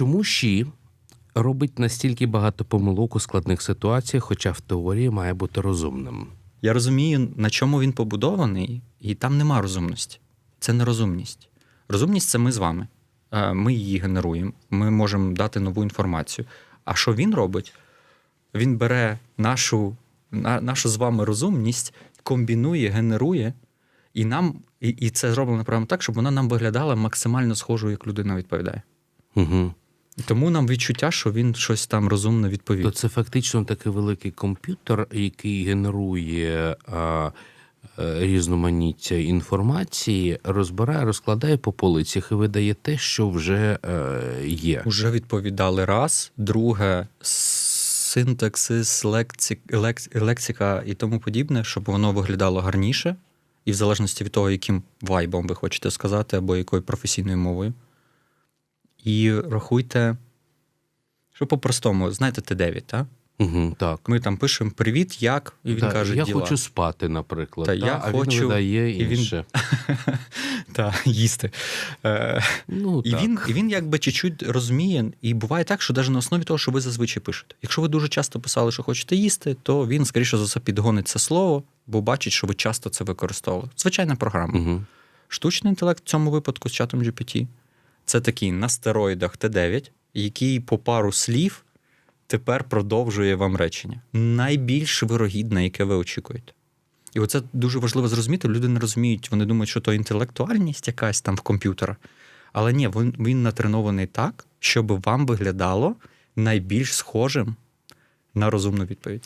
Чому Ші робить настільки багато помилок у складних ситуаціях, хоча в теорії має бути розумним? Я розумію, на чому він побудований, і там нема розумності. Це не розумність. Це ми з вами. Е, Ми її генеруємо, ми можемо дати нову інформацію. А що він робить? Він бере нашу, нашу з вами розумність, комбінує, генерує, і нам, і, і це зроблено прямо так, щоб вона нам виглядала максимально схожою, як людина відповідає. Угу. І тому нам відчуття, що він щось там розумно відповів. То це фактично такий великий комп'ютер, який генерує а, е, різноманіття інформації, розбирає, розкладає по полицях і видає те, що вже е, є. Уже відповідали раз, друге синтаксис, лексик, лексика і тому подібне, щоб воно виглядало гарніше, і в залежності від того, яким вайбом ви хочете сказати, або якою професійною мовою. І рахуйте, що по-простому, знаєте, Т9, так? Угу, так. Ми там пишемо привіт, як, і він Так, каже, я діла. хочу спати, наприклад. Та та, я а хочу- він видає він- інше. Та, їсти. Е, Ну, І так. він, і він якби чуть-чуть розуміє, і буває так, що навіть на основі того, що ви зазвичай пишете. Якщо ви дуже часто писали, що хочете їсти, то він, скоріше за все, підгонить це слово, бо бачить, що ви часто це використовували. Звичайна програма. Угу. Штучний інтелект в цьому випадку з чатом GPT це такий на стероїдах Т9, який по пару слів тепер продовжує вам речення. Найбільш вирогідне, яке ви очікуєте. І оце дуже важливо зрозуміти. Люди не розуміють, вони думають, що то інтелектуальність якась там в комп'ютера. Але ні, він, він натренований так, щоб вам виглядало найбільш схожим на розумну відповідь.